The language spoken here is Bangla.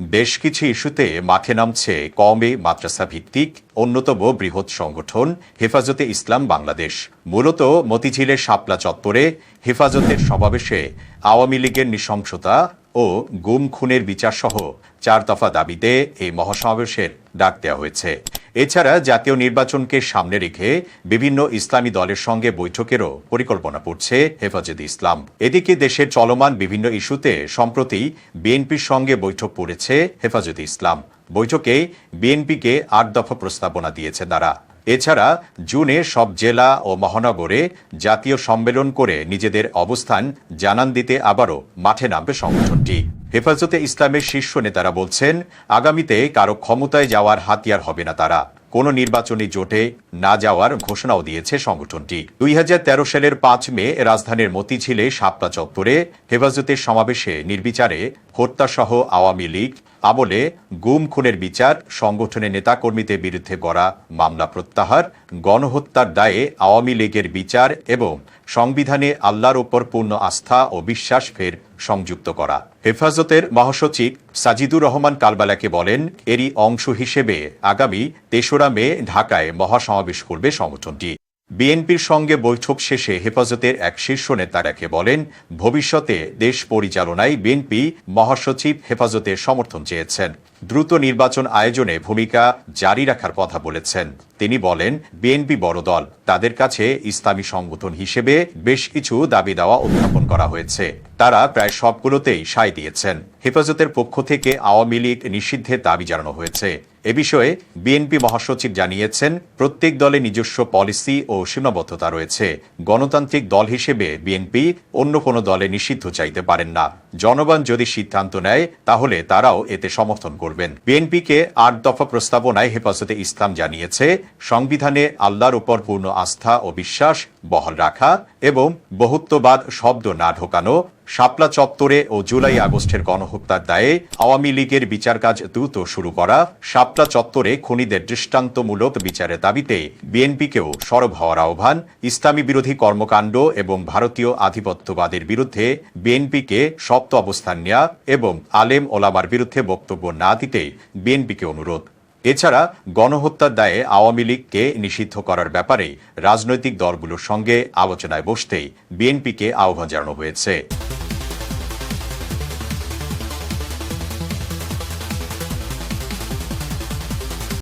বেশ কিছু ইস্যুতে মাঠে নামছে কমে মাদ্রাসা ভিত্তিক অন্যতম বৃহৎ সংগঠন হেফাজতে ইসলাম বাংলাদেশ। মূলত মতিঝিলের শাপলা চত্বরে হেফাজতের সমাবেশে আওয়ামী লীগের নৃশংসতা ও গুম খুনের বিচার সহ চার দফা দাবিতে এই মহাসমাবেশের ডাক দেওয়া হয়েছে। এছাড়া জাতীয় নির্বাচনকে সামনে রেখে বিভিন্ন ইসলামী দলের সঙ্গে বৈঠকেরও পরিকল্পনা করছে হেফাজতে ইসলাম। এদিকে দেশের চলমান বিভিন্ন ইস্যুতে সম্প্রতি বিএনপির সঙ্গে বৈঠক করেছে হেফাজতে ইসলাম। বৈঠকে বিএনপিকে আট দফা প্রস্তাবনা দিয়েছে তারা। এছাড়া জুনে সব জেলা ও মহানগরে জাতীয় সম্মেলন করে নিজেদের অবস্থান জানান দিতে আবারও মাঠে নামবে সংগঠনটি। হেফাজতে ইসলামের শীর্ষ নেতারা বলছেন, আগামীতে কারও ক্ষমতায় যাওয়ার হাতিয়ার হবে না তারা। কোনো নির্বাচনী জোটে না যাওয়ার ঘোষণাও দিয়েছে সংগঠনটি। দুই হাজার তেরো সালের পাঁচ মে রাজধানীর মতিঝিলে শাপলা চত্বরে হেফাজতের সমাবেশে নির্বিচারে হত্যাসহ আওয়ামী লীগ আমলে গুম, খুনের বিচার, সংগঠনের নেতাকর্মীদের বিরুদ্ধে গড়া মামলা প্রত্যাহার, গণহত্যার দায়ে আওয়ামী লীগের বিচার এবং সংবিধানে আল্লাহর ওপর পূর্ণ আস্থা ও বিশ্বাস ফের সংযুক্ত করা। হেফাজতের মহাসচিব সাজিদুর রহমান কালবালাকে বলেন, এরই অংশ হিসেবে আগামী তেসরা মে ঢাকায় মহাসমাবেশ করবে সংগঠনটি। বিএনপির সঙ্গে বৈঠক শেষে হেফাজতের এক শীর্ষ নেতা রেখে বলেন, ভবিষ্যতে দেশ পরিচালনায় বিএনপি মহাসচিব হেফাজতের সমর্থন চেয়েছেন। দ্রুত নির্বাচন আয়োজনে ভূমিকা জারি রাখার কথা বলেছেন। তিনি বলেন, বিএনপি বড় দল, তাদের কাছে ইসলামী সংগঠন হিসেবে বেশ কিছু দাবি দেওয়া উত্থাপন করা হয়েছে। তারা প্রায় সবগুলোতেই সায় দিয়েছেন। হেফাজতের পক্ষ থেকে আওয়ামী লীগ নিষিদ্ধের দাবি জানানো হয়েছে। এ বিষয়ে বিএনপি মহাসচিব জানিয়েছেন, প্রত্যেক দলে নিজস্ব পলিসি ও সীমাবদ্ধতা রয়েছে। গণতান্ত্রিক দল হিসেবে বিএনপি অন্য কোনো দলে নিষিদ্ধ চাইতে পারেন না। জনগণ যদি সিদ্ধান্ত নেয়, তাহলে তারাও এতে সমর্থন করবেন। বিএনপিকে আট দফা প্রস্তাবনায় হেফাজতে ইসলাম জানিয়েছে, সংবিধানে আল্লাহর উপর পূর্ণ আস্থা ও বিশ্বাস বহাল রাখা এবং বহুত্ববাদ শব্দ না ঢোকানো শাপলা চত্বরে ও জুলাই আগস্টের গণহত্যার দায়ে আওয়ামী লীগের বিচার কাজ দ্রুত শুরু করা, শাপলা চত্বরে খুনিদের দৃষ্টান্তমূলক বিচারের দাবিতে বিএনপিকেও সরব হওয়ার আহ্বান, ইসলামী বিরোধী কর্মকাণ্ড এবং ভারতীয় আধিপত্যবাদের বিরুদ্ধে বিএনপিকে শক্ত অবস্থান নেওয়া এবং আলেম ওলামার বিরুদ্ধে বক্তব্য না দিতে বিএনপিকে অনুরোধ। এছাড়া গণহত্যার দায়ে আওয়ামী লীগকে নিষিদ্ধ করার ব্যাপারে রাজনৈতিক দলগুলোর সঙ্গে আলোচনায় বসতেই বিএনপিকে আহ্বান জানানো হয়েছে।